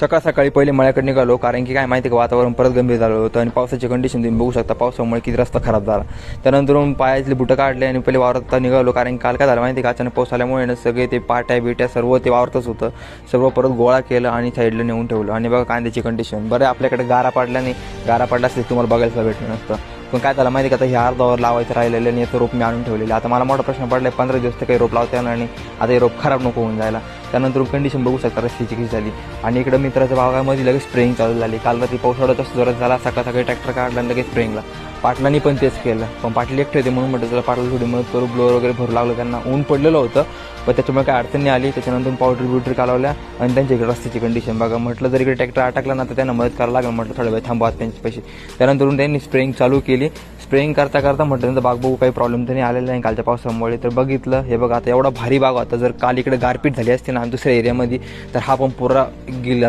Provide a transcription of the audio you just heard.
सकाळ सकाळी पहिले मळ्याकडे निघालो कारण की काय माहिती का वातावरण परत गंभीर झालं होतं आणि पावसाची कंडिशन तुम्ही बघू शकता पावसामुळे किती रस्ता खराब झाला. त्यानंतर पायातले बुटं काढले आणि पहिले वावरता निघालो कारण काल काय झालं माहिती का अचानक पाऊस आल्यामुळे ना सगळे ते पाट्या बिट्या सर्व ते वावरतच होतं. सर्व परत गोळा केलं आणि साईडला नेऊन ठेवलं. आणि बघा कांद्याची कंडिशन बरं आपल्याकडे गारा पाडल्याने गारा पाडला असते तुम्हाला बघायला भेटलं नसतं. पण काय झालं माहिती का आता हे अर्धावर लावायचं राहिलेलं आणि याचं रोप मी आणून ठेवलेलं आता मला मोठा प्रश्न पडला आहे पंधरा दिवस तर काही रोप लावता येणार आणि आता हे रोप खराब नको होऊन जायला. त्यानंतर कंडिशन बघू शकता रस्त्याची कशी झाली. आणि इकडं मित्राच्या भागामध्ये लगेच स्प्रेइंग चालू झाली. काल रात्री पावसाळा तसं जोरात झाला सकाळ सकाळी ट्रॅक्टर काढला लगेच स्प्रेइंगला पाटलांनी पण तेच केलं. पण पाटील एकटे होते म्हणून म्हटलं त्याला पाटला थोडी मदत करू. ब्लोअर वगैरे भरू लागलं त्यांना ऊन पडलेलं होतं. पण त्याच्यामुळे काय अडचणी आली. त्याच्यानंतर पावडर बिवडर कालवल्या आणि त्यांच्या इकडे रस्त्याची कंडिशन बघा. म्हटलं जर इकडे ट्रॅक्टर अटकला ना तर त्यांना मदत करायला लागेल. म्हटलं थोडा वेळ थांबवा त्यांचे पैसे. त्यानंतर त्यांनी स्प्रेइंग चालू केली. स्प्रेइंग करता करता म्हटलं त्यांचा बाग बघू काही प्रॉब्लेम तर नाही आलेला नाही कालच्या पावसामुळे तर बघितलं. हे बघा आता एवढा भारी बाग होता. जर काल इकडे गारपीट झाली असती ना दुसऱ्या एरियामध्ये तर हा पण पुरा गेला